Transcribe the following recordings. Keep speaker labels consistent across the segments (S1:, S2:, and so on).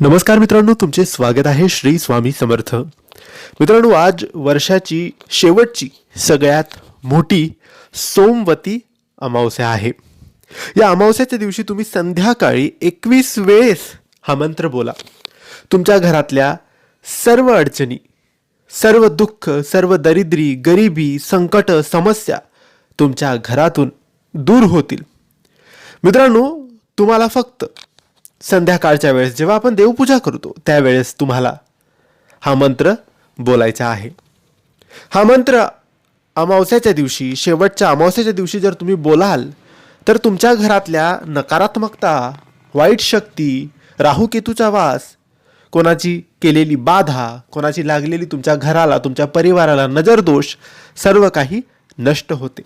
S1: नमस्कार मित्रांनो तुमचे स्वागत आहे श्री स्वामी समर्थ. मित्रांनो आज वर्षाची शेवटची सगळ्यात मोठी सोमवती अमावस्या आहे. या अमावस्याच्या दिवशी तुम्ही संध्याकाळी एकवीस वेळेस हा मंत्र बोला. तुमच्या घरातल्या सर्व अडचणी सर्व दुःख सर्व दरिद्री गरिबी संकट समस्या तुमच्या घरातून दूर होतील. मित्रांनो तुम्हाला फक्त संध्याकाळच्या वेळेस जेव्हा आपण देवपूजा करतो त्यावेळेस तुम्हाला हा मंत्र बोलायचा आहे. हा मंत्र अमावस्याच्या दिवशी शेवटच्या अमावस्याच्या दिवशी जर तुम्ही बोलाल तर तुमच्या घरातल्या नकारात्मकता वाईट शक्ती राहुकेतूचा वास कोणाची केलेली बाधा कोणाची लागलेली तुमच्या घराला तुमच्या परिवाराला नजरदोष सर्व काही नष्ट होते.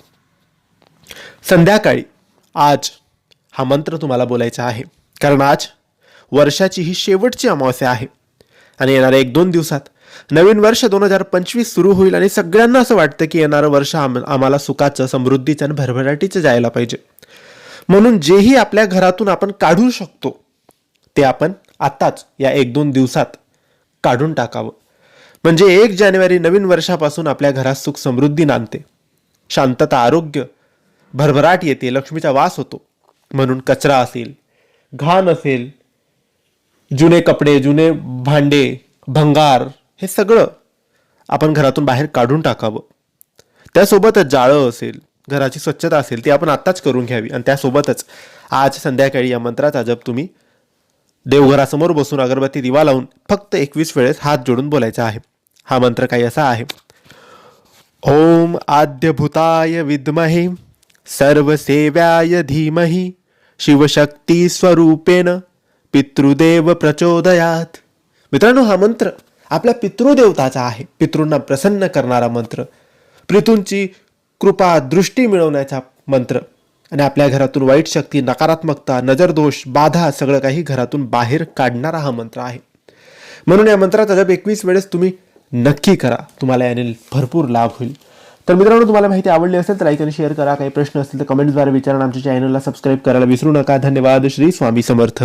S1: संध्याकाळी आज हा मंत्र तुम्हाला बोलायचा आहे. कारण आज वर्षाची ही शेवटची अमावस्या आहे. आणि येणाऱ्या एक दोन दिवसात नवीन वर्ष दोन हजार पंचवीस सुरू होईल आणि सगळ्यांना असं वाटतं की येणारं वर्ष आम आम्हाला सुखाचं समृद्धीचं आणि भरभराटीचं जायला पाहिजे. म्हणून जेही आपल्या घरातून आपण काढू शकतो ते आपण आत्ताच या एक दोन दिवसात काढून टाकावं. म्हणजे एक जानेवारी नवीन वर्षापासून आपल्या घरात सुख समृद्धी नांदते. शांतता आरोग्य भरभराट येते लक्ष्मीचा वास होतो. म्हणून कचरा असेल घाण असेल जुने कपडे जुने भांडे भंगार हे सगळं आपण घरातून बाहेर काढून टाकावं. त्यासोबतच जाळं असेल घराची स्वच्छता असेल ती आपण आत्ताच करून घ्यावी. आणि त्यासोबतच आज संध्याकाळी या मंत्राचा जप तुम्ही देवघरासमोर बसून अगरबत्ती दिवा लावून फक्त एकवीस वेळेस हात जोडून बोलायचा आहे. हा मंत्र काही असा आहे. ओम आद्यभूताय विद्महे सर्वसेव्याय धीमही शिवशक्ती स्वरूपेन पितृदेव प्रचोदयात. मित्रांनो हा मंत्र आपल्या पितृदेवताचा आहे. पितृंना प्रसन्न करणारा मंत्र. पितूंची कृपा दृष्टी मिळवण्याचा मंत्र. आणि आपल्या घरातून वाईट शक्ती नकारात्मकता नजरदोष बाधा सगळं काही घरातून बाहेर काढणारा हा मंत्र आहे. म्हणून या मंत्राचा जप एकवीस वेळेस तुम्ही नक्की करा. तुम्हाला याने भरपूर लाभ होईल. तर मित्रांनो तुम्हाला माहिती आवडली असेल तर लाईक आणि शेअर करा. काही प्रश्न असतील तर कमेंटद्वारे विचारा आमच्या चॅनलला सबस्क्राईब करायला विसरू नका. धन्यवाद. श्री स्वामी समर्थ.